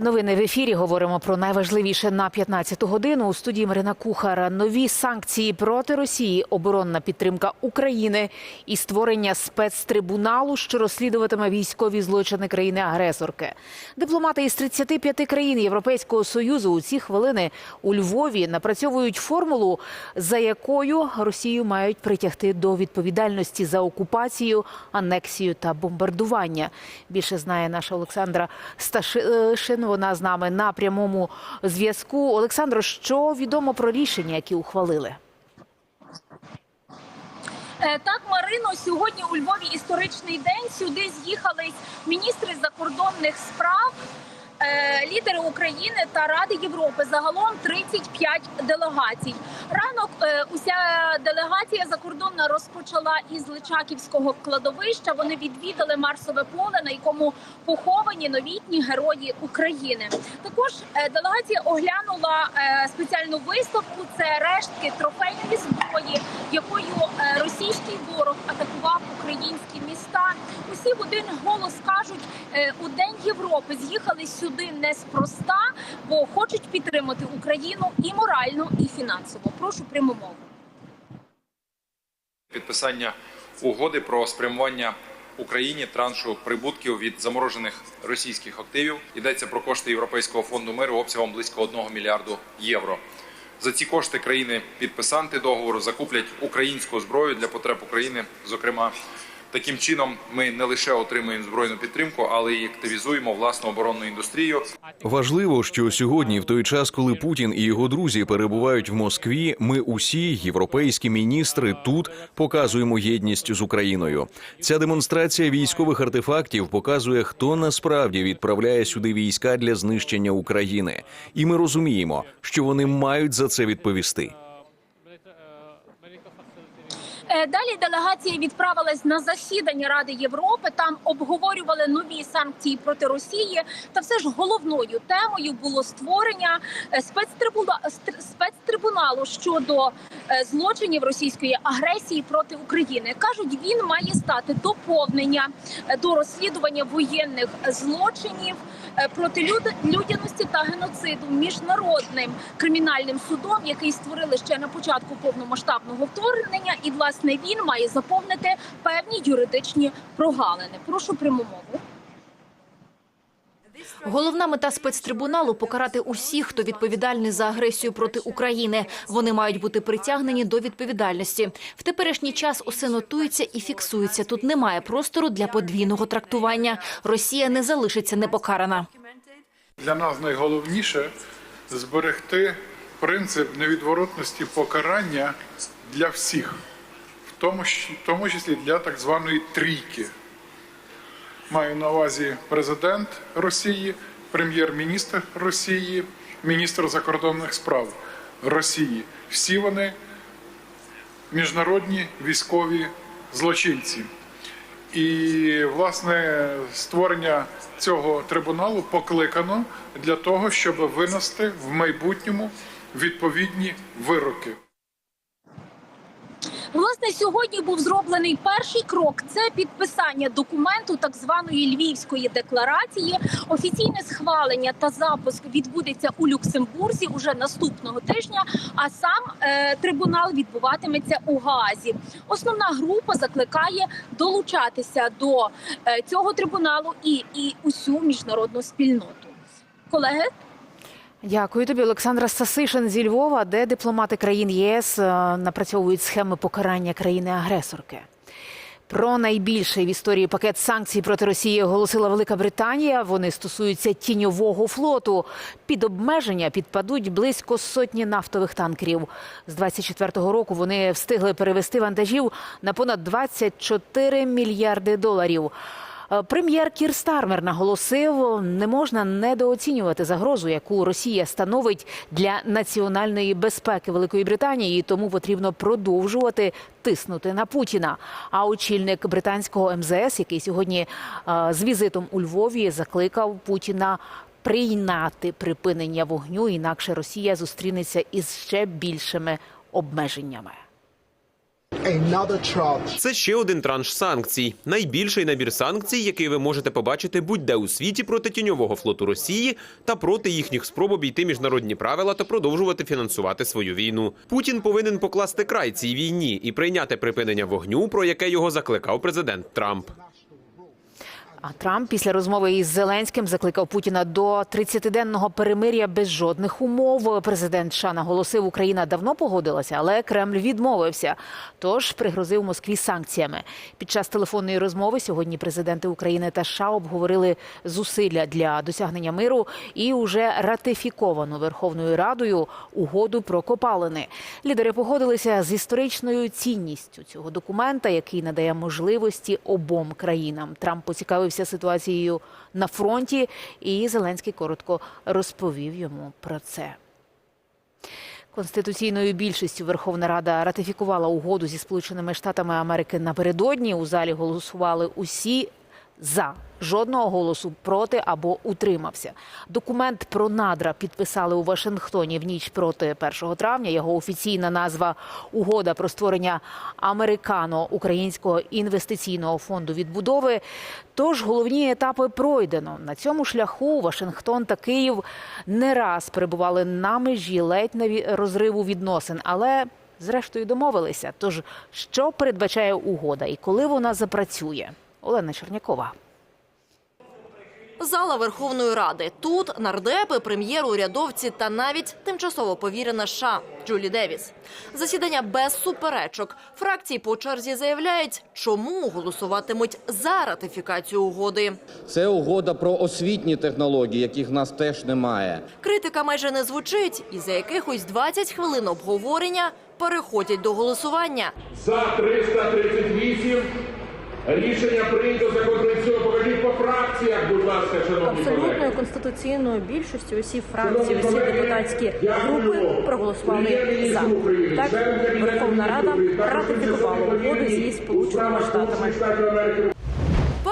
Новини в ефірі говоримо про найважливіше на 15 годину. У студії Марина Кухар. Нові санкції проти Росії, оборонна підтримка України і створення спецтрибуналу, що розслідуватиме військові злочини країни-агресорки. Дипломати із 35 країн Європейського союзу у ці хвилини у Львові напрацьовують формулу, за якою Росію мають притягти до відповідальності за окупацію, анексію та бомбардування. Більше знає наша Олександра Сташин. Вона з нами на прямому зв'язку. Олександро, що відомо про рішення, які ухвалили? Е, Так, Марино, сьогодні у Львові історичний день. Сюди з'їхались міністри закордонних справ, лідери України та Ради Європи. Загалом 35 делегацій. Ранок е, уся делегація закордонна розпочала із Личаківського кладовища. Вони відвідали Марсове поле, на якому поховані новітні герої України. Також е, делегація оглянула е, спеціальну виставку. Це рештки трофейної зброї, якою е, російський ворог атакував українські міста. Усі в один голос кажуть, е, у День Європи з'їхали сюди неспроста, бо хочуть підтримати Україну і морально, і фінансово. Прошу пряму мову. підписання угоди про спрямування Україні траншу прибутків від заморожених російських активів. Йдеться про кошти Європейського фонду миру обсягом близько 1 мільярду євро. За ці кошти країни підписанти договору закуплять українську зброю для потреб України. Зокрема, таким чином ми не лише отримуємо збройну підтримку, але й активізуємо власну оборонну індустрію. Важливо, що сьогодні, в той час, коли Путін і його друзі перебувають в Москві, ми усі, європейські міністри, тут показуємо єдність з Україною. Ця демонстрація військових артефактів показує, хто насправді відправляє сюди війська для знищення України, і ми розуміємо, що вони мають за це відповісти. Е, Далі делегація відправилась на засідання Ради Європи. Там обговорювали нові санкції проти Росії. Та все ж головною темою було створення е, спецтрибуналу щодо е, злочинів російської агресії проти України. кажуть, він має стати доповнення до розслідування воєнних злочинів проти люд- людяності та геноциду міжнародним кримінальним судом, який створили ще на початку повномасштабного вторгнення, і власне він має заповнити певні юридичні прогалини. Прошу пряму мову. Головна мета спецтрибуналу покарати усіх, хто відповідальний за агресію проти України. Вони мають бути притягнені до відповідальності. В теперішній час усе нотується і фіксується. Тут немає простору для подвійного трактування. Росія не залишиться непокарана. Для нас найголовніше зберегти принцип невідворотності покарання для всіх, в тому, числі для так званої трійки. Маю на увазі президент Росії, прем'єр-міністр Росії, міністр закордонних справ Росії. Всі вони міжнародні військові злочинці. І власне створення цього трибуналу покликано для того, щоб винести в майбутньому відповідні вироки. Власне, сьогодні був зроблений перший крок. Це підписання документу так званої Львівської декларації. Офіційне схвалення та запуск відбудеться у Люксембурзі уже наступного тижня. А сам е, трибунал відбуватиметься у Гаазі. Основна група закликає долучатися до е, цього трибуналу і, і усю міжнародну спільноту. Колеги, Дякую тобі, Олександра Стасишин зі Львова, де дипломати країн ЄС е, напрацьовують схеми покарання країни-агресорки. Про найбільший в історії пакет санкцій проти Росії оголосила Велика Британія. Вони стосуються тіньового флоту. Під обмеження підпадуть близько сотні нафтових танкерів. З 24-го року вони встигли перевести вантажів на понад 24 мільярди доларів. Е, Прем'єр Кір Стармер наголосив, не можна недооцінювати загрозу, яку Росія становить для національної безпеки Великої Британії, і тому потрібно продовжувати тиснути на Путіна. А очільник британського МЗС, який сьогодні е, з візитом у Львові, закликав Путіна. Прийняти припинення вогню, інакше Росія зустрінеться із ще більшими обмеженнями. Це ще один транш санкцій. Найбільший набір санкцій, який ви можете побачити будь-де у світі проти тіньового флоту Росії та проти їхніх спроб обійти міжнародні правила та продовжувати фінансувати свою війну. Путін повинен покласти край цій війні і прийняти припинення вогню, про яке його закликав президент Трамп. А Трамп після розмови із Зеленським закликав Путіна до 30-денного перемир'я без жодних умов. Президент США наголосив, Україна давно погодилася, але Кремль відмовився. Тож пригрозив Москві санкціями. Під час телефонної розмови сьогодні президенти України та США обговорили зусилля для досягнення миру і уже ратифіковану Верховною Радою угоду про копалини. Лідери погодилися з історичною цінністю цього документа, який надає можливості обом країнам. Трамп поцікавився ситуацією на фронті, і Зеленський коротко розповів йому про це. Конституційною більшістю Верховна Рада ратифікувала угоду зі Сполученими Штатами Америки напередодні. У залі голосували усі за. Жодного голосу проти або утримався. Документ про надра підписали у Вашингтоні в ніч проти 1 травня. Його офіційна назва Угода про створення американо-українського інвестиційного фонду відбудови. Тож головні етапи пройдено. На цьому шляху Вашингтон та Київ не раз перебували на межі ледь на розриву відносин, але зрештою домовилися. Тож що передбачає угода і коли вона запрацює? Олена Чернякова. Зала Верховної Ради. Тут нардепи, прем'єр, урядовці та навіть тимчасово повірена США Джулі Девіс. Засідання без суперечок. Фракції по черзі заявляють, чому голосуватимуть за ратифікацію угоди. Це угода про освітні технології, яких в нас теж немає. Критика майже не звучить, і за якихось 20 хвилин обговорення переходять до голосування. За 338 рішення прийнято за прийнято. Покажіть по фракціях, будь ласка, шановні Абсолютною колеги. конституційною більшістю усі фракції, усі депутатські групи проголосували за. Так Верховна Рада ратифікувала угоду зі Сполученими Штатами.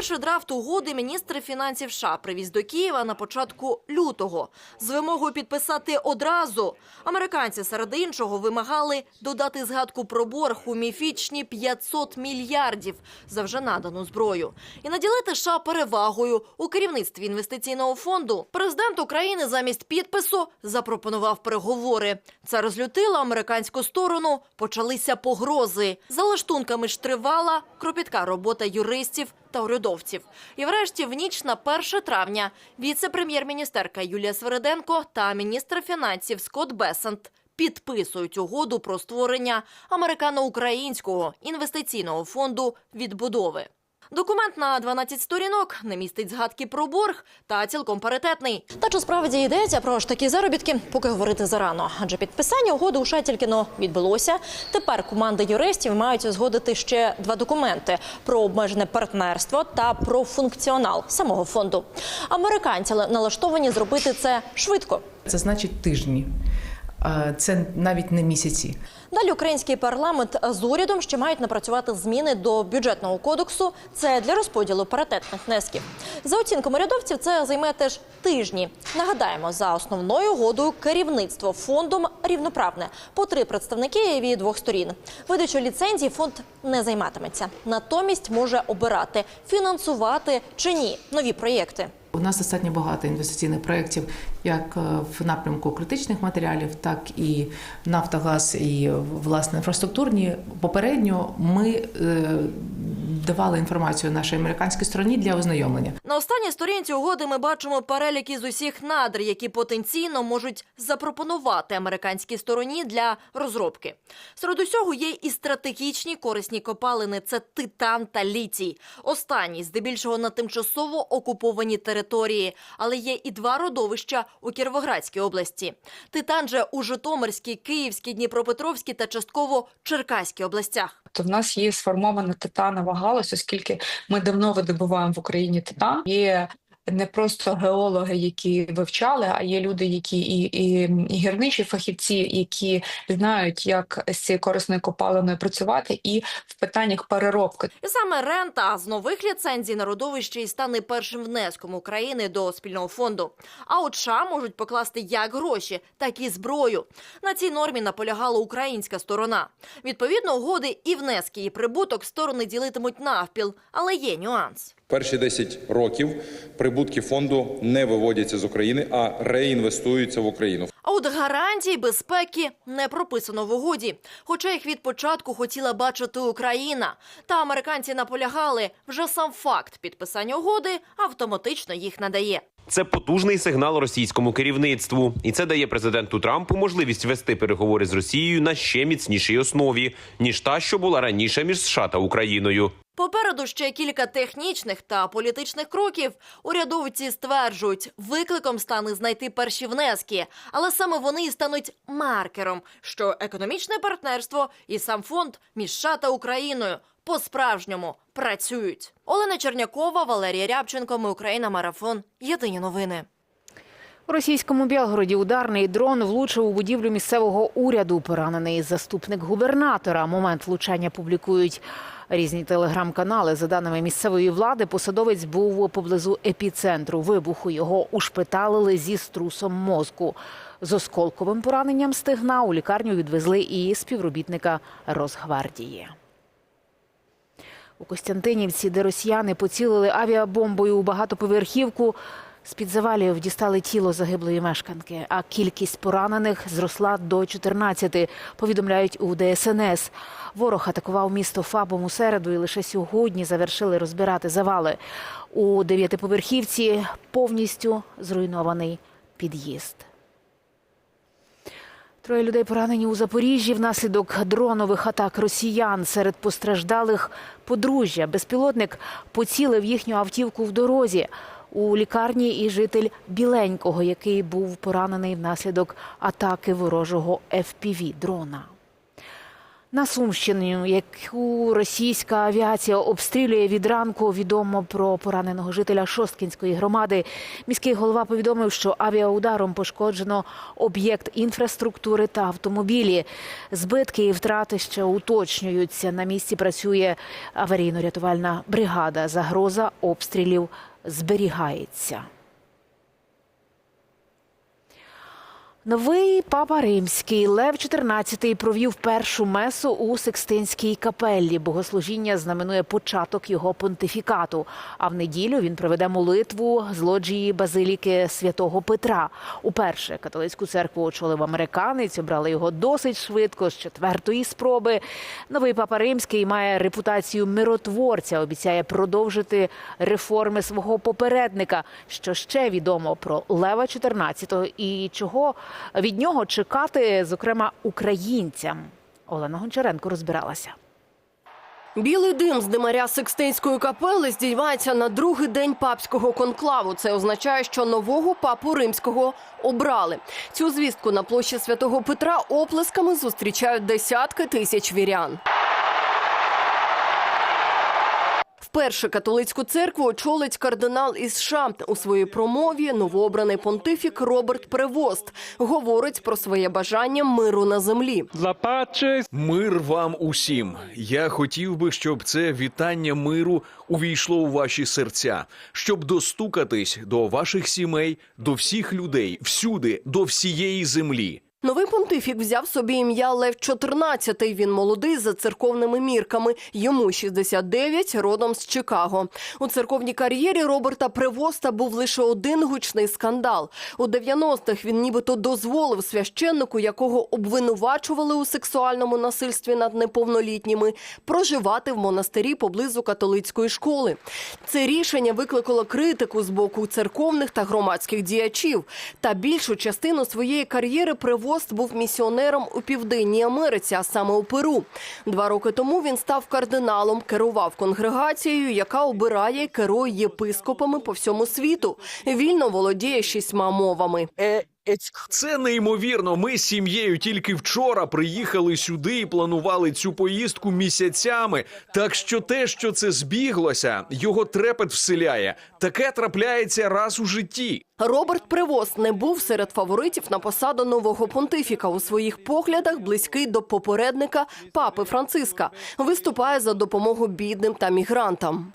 Перший драфт угоди міністр фінансів США привіз до Києва на початку лютого з вимогою підписати одразу. Американці серед іншого вимагали додати згадку про борг у міфічні 500 мільярдів за вже надану зброю і наділити США перевагою у керівництві інвестиційного фонду. Президент України замість підпису запропонував переговори. Це розлютило американську сторону. Почалися погрози. За лаштунками ж тривала кропітка робота юристів та урядовців. І врешті в ніч на 1 травня віце-прем'єр-міністерка Юлія Свериденко та міністр фінансів Скотт Бесент підписують угоду про створення американо-українського інвестиційного фонду відбудови. Документ на 12 сторінок не містить згадки про борг та цілком паритетний. Та чи справді йдеться про ж такі заробітки, поки говорити зарано. Адже підписання угоди у США тільки но відбулося. Тепер команди юристів мають узгодити ще два документи про обмежене партнерство та про функціонал самого фонду. Американці налаштовані зробити це швидко. Це значить тижні. Це навіть не місяці. Далі український парламент з урядом ще мають напрацювати зміни до бюджетного кодексу. Це для розподілу паритетних внесків. За оцінками урядовців, це займе теж тижні. Нагадаємо, за основною угодою керівництво фондом рівноправне по три представники від двох сторін. Видачу ліцензій фонд не займатиметься. Натомість може обирати фінансувати чи ні нові проєкти. У нас достатньо багато інвестиційних проєктів, як е, в напрямку критичних матеріалів, так і Нафтогаз, і власне інфраструктурні. Попередньо ми е, давали інформацію нашій американській стороні для ознайомлення. На останній сторінці угоди ми бачимо перелік із усіх надр, які потенційно можуть запропонувати американській стороні для розробки. Серед усього є і стратегічні корисні копалини це титан та літій. Останні здебільшого на тимчасово окуповані території, але є і два родовища у Кіровоградській області. Титан же у Житомирській, Київській, Дніпропетровській та частково Черкаській областях. То в нас є сформована титанова галузь, оскільки ми давно видобуваємо в Україні титан. Є не просто геологи, які вивчали, а є люди, які і, і, і гірничі фахівці, які знають, як з цією корисною копалиною працювати, і в питаннях переробки. І саме рента з нових ліцензій на родовище і стане першим внеском України до спільного фонду. А от США можуть покласти як гроші, так і зброю. На цій нормі наполягала українська сторона. Відповідно, угоди і внески, і прибуток сторони ділитимуть навпіл, але є нюанс. Перші 10 років прибутки фонду не виводяться з України, а реінвестуються в Україну. А от гарантій безпеки не прописано в угоді. Хоча їх від початку хотіла бачити Україна. Та американці наполягали, вже сам факт підписання угоди автоматично їх надає. Це потужний сигнал російському керівництву, і це дає президенту Трампу можливість вести переговори з Росією на ще міцнішій основі ніж та, що була раніше між США та Україною. Попереду ще кілька технічних та політичних кроків. Урядовці стверджують, викликом стане знайти перші внески, але саме вони і стануть маркером, що економічне партнерство і сам фонд між США та Україною по-справжньому працюють. Олена Чернякова, Валерія Рябченко. Ми Україна. Марафон. Єдині новини. У російському Білгороді ударний дрон влучив у будівлю місцевого уряду. Поранений заступник губернатора. Момент влучання публікують різні телеграм-канали. За даними місцевої влади, посадовець був поблизу епіцентру вибуху. Його ушпиталили зі струсом мозку. З осколковим пораненням стегна у лікарню відвезли і співробітника Росгвардії. У Костянтинівці, де росіяни поцілили авіабомбою у багатоповерхівку, з-під завалів дістали тіло загиблої мешканки, а кількість поранених зросла до 14, повідомляють у ДСНС. Ворог атакував місто ФАБом у середу і лише сьогодні завершили розбирати завали. У дев'ятиповерхівці повністю зруйнований під'їзд. Троє людей поранені у Запоріжжі внаслідок дронових атак росіян. Серед постраждалих подружжя. Безпілотник поцілив їхню автівку в дорозі. У лікарні і житель Біленького, який був поранений внаслідок атаки ворожого fpv дрона. На Сумщині, яку російська авіація обстрілює від ранку, відомо про пораненого жителя Шосткінської громади. Міський голова повідомив, що авіаударом пошкоджено об'єкт інфраструктури та автомобілі. Збитки і втрати ще уточнюються. На місці працює аварійно-рятувальна бригада. Загроза обстрілів зберігається. Новий папа римський Лев XIV провів першу месу у Секстинській капеллі. Богослужіння знаменує початок його понтифікату. А в неділю він проведе молитву з лоджії базиліки святого Петра. Уперше католицьку церкву очолив американець. Обрали його досить швидко з четвертої спроби. Новий папа римський має репутацію миротворця. Обіцяє продовжити реформи свого попередника. Що ще відомо про Лева XIV і чого від нього чекати, зокрема, українцям. Олена Гончаренко розбиралася. Білий дим з димаря Секстинської капели здіймається на другий день папського конклаву. Це означає, що нового папу римського обрали. Цю звістку на площі святого Петра оплесками зустрічають десятки тисяч вірян. Вперше католицьку церкву очолить кардинал із США. У своїй промові новообраний понтифік Роберт Превост говорить про своє бажання миру на землі. Мир вам усім. Я хотів би, щоб це вітання миру увійшло у ваші серця, щоб достукатись до ваших сімей, до всіх людей, всюди, до всієї землі. Новий понтифік взяв собі ім'я Лев XIV. Він молодий за церковними мірками. Йому 69, родом з Чикаго. У церковній кар'єрі Роберта Превоста був лише один гучний скандал. У 90-х він нібито дозволив священнику, якого обвинувачували у сексуальному насильстві над неповнолітніми, проживати в монастирі поблизу католицької школи. Це рішення викликало критику з боку церковних та громадських діячів. Та більшу частину своєї кар'єри Превост був місіонером у Південній Америці, а саме у Перу. Два роки тому він став кардиналом, керував конгрегацією, яка обирає керує єпископами по всьому світу. Вільно володіє шістьма мовами. Це неймовірно. Ми з сім'єю тільки вчора приїхали сюди і планували цю поїздку місяцями. Так що те, що це збіглося, його трепет вселяє. Таке трапляється раз у житті. Роберт Привоз не був серед фаворитів на посаду нового понтифіка. У своїх поглядах близький до попередника папи Франциска. Виступає за допомогу бідним та мігрантам.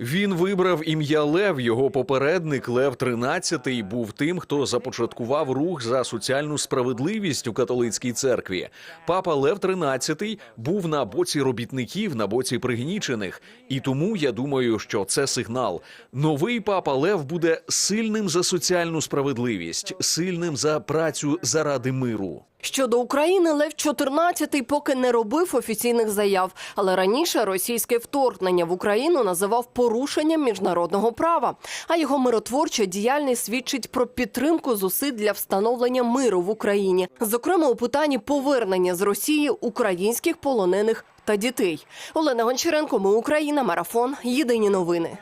Він вибрав ім'я Лев. Його попередник Лев XIII був тим, хто започаткував рух за соціальну справедливість у католицькій церкві. Папа Лев XIII був на боці робітників, на боці пригнічених. І тому я думаю, що це сигнал. Новий папа Лев буде сильним за соціальну справедливість, сильним за працю заради миру. Щодо України, Лев XIV поки не робив офіційних заяв, але раніше російське вторгнення в Україну називав порушенням міжнародного права. А його миротворча діяльність свідчить про підтримку зусиль для встановлення миру в Україні, зокрема у питанні повернення з Росії українських полонених та дітей. Олена Гончаренко, ми Україна, марафон. Єдині новини.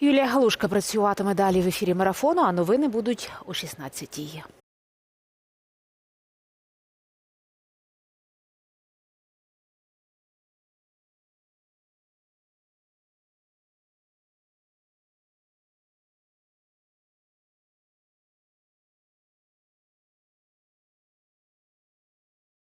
Юлія Галушка працюватиме далі в ефірі марафону, а новини будуть о 16-й.